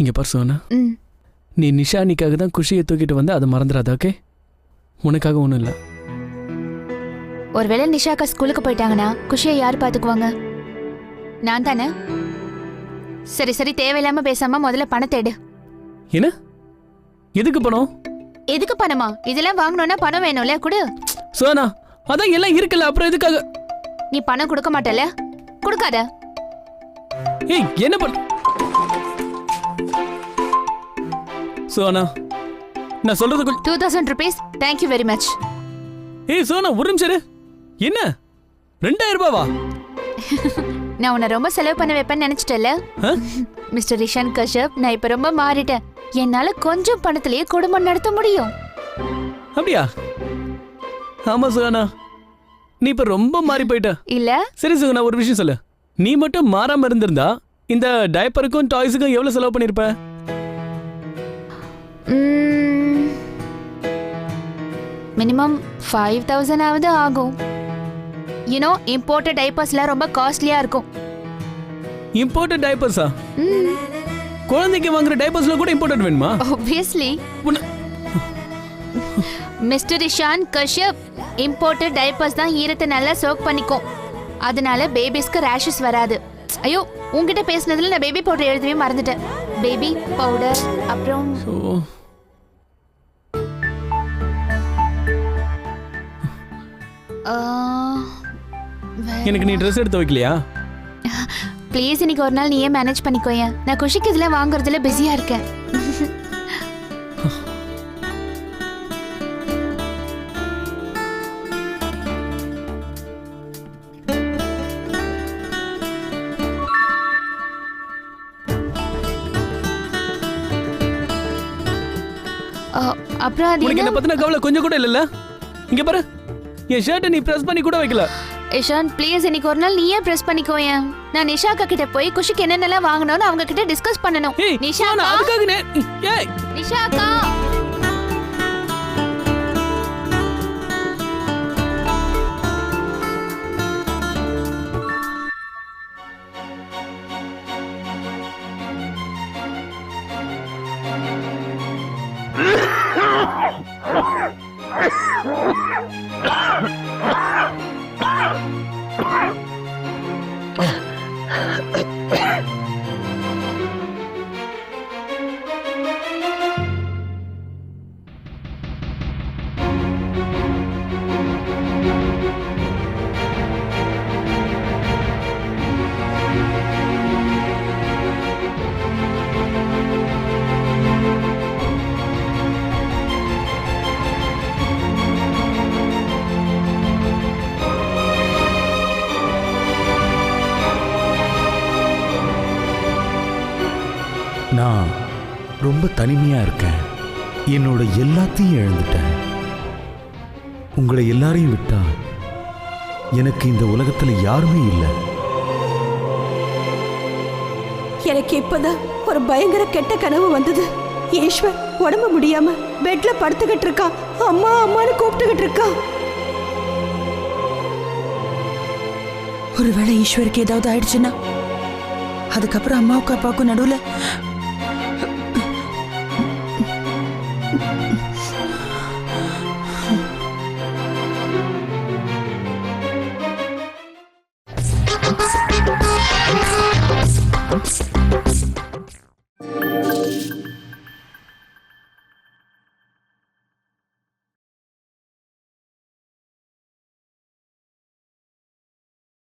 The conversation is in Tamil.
இங்க பாரு சோனா. நீ நிஷானிக்காக தான் குஷியை தூக்கிட்டு வந்து அதை மறந்துடாத ஓகே? உனக்காக ஒன்றும் இல்லை. ஒருவேளை நிஷாக்கா ஸ்கூலுக்கு போயிட்டாங்கன்னா குஷியை யார் பாத்துக்குவாங்க நான் தானே? சரி சரி தேவையில்லாம பேசாம முதல்ல பணத்தை எடு. என்ன? எதுக்கு பணம்? எதுக்கு பணமா? இதெல்லாம் வாங்கணும்னா பணம் வேணும்ல குடு. சோனா அதான் எல்லாம் இருக்குல்ல அப்புறம் எதுக்காக? நீ பணம் கொடுக்க மாட்டல கொடுக்காத. ஏய் என்ன பண்ண சோனா நான் சொல்றதுக்குள் two thousand rupees thank you very much ஏய் சோனா ஒரு நிமிஷம். என்ன? ரெண்டாயிரம் ரூபாவா? நான் உன்னை ரொம்ப செலவு பண்ண வைப்பேன்னு நினைச்சிட்டல? மிஸ்டர் ரிஷான் கஷ்யப் நான் இப்ப ரொம்ப மாறிட்டேன். என்னால கொஞ்சம் பணத்திலேயே குடும்பம் நடத்த முடியும். அப்படியா? ஆமா சோனா நீ இப்ப ரொம்ப மாறி போயிட்ட. இல்ல. சரி சுகனா ஒரு விஷயம் சொல்லு. நீ மட்டும் மாறாம இருந்திருந்தா இந்த டயப்பருக்கும் டாய்ஸுக்கும் எவ்வளவு செலவு பண்ணிருப்ப? மினிமம் ஃபைவ் தௌசண்ட் ஆவது ஆகும். யூனோ இம்போர்ட்டட் டைப்பர்ஸ்லாம் ரொம்ப காஸ்ட்லியா இருக்கும். இம்போர்ட்டட் டயப்பர்ஸா குழந்தைக்கு வாங்குற டயப்பர்ஸ்ல கூட இம்போர்ட்டட் வேணுமா? Obviously mister Ishaan Kashyap imported diapers தான் ஈரத்தை நல்லா சோக் பண்ணிக்கும். அதனால பேபிஸ்க்கு ரேஷஸ் வராது. ஐயோ உன்கிட்ட பேசுனதுல நான் பேபி பவுடர் எழுதவே மறந்துட்டேன். பேபி பவுடர் அப்புறம் எனக்கு நீ ட்ரெஸ் எடுத்து வைக்கலையா? ப்ளீஸ் இன்னைக்கு ஒரு நாள் நீயே மேனேஜ் பண்ணிக்கோயேன் நான் குஷிக்கு இதெல்லாம் வாங்குறதுல பிஸியா இருக்கேன். அப்புறம் அது என்ன? பத்தின கவலை கொஞ்சம் கூட இல்லல்ல? இங்க பாரு. என் ஷர்ட்டை நீ பிரஸ் பண்ணி கூட வைக்கல இஷான் ப்ளீஸ் இன்னைக்கு ஒரு நாள் நீயே பிரஸ் பண்ணிக்கோயேன் நான் நிஷாக்கா கிட்ட போய் குஷிக்கு என்னென்னலாம் வாங்கணும்னு அவங்க கிட்ட டிஸ்கஸ் பண்ணணும் ஏய் நிஷாக்கா நான் அதுக்காக நே- ஏய் நிஷாக்கா 啊 நான் ரொம்ப தனிமையா இருக்கேன். என்னோட எல்லாத்தையும் இழந்துட்டேன். உங்களை எல்லாரையும் விட்டா எனக்கு இந்த உலகத்துல யாருமே இல்லை. எனக்கு இப்பதான் ஒரு பயங்கர கெட்ட கனவு வந்தது. ஈஸ்வர் உடம்பு முடியாம பெட்ல படுத்துக்கிட்டு இருக்கான். அம்மா அம்மான்னு கூப்பிட்டுக்கிட்டு இருக்கான். ஒருவேளை ஈஸ்வருக்கு ஏதாவது ஆயிடுச்சுன்னா அதுக்கப்புறம் அம்மாவுக்கு அப்பாவுக்கும் நடுவுல thank you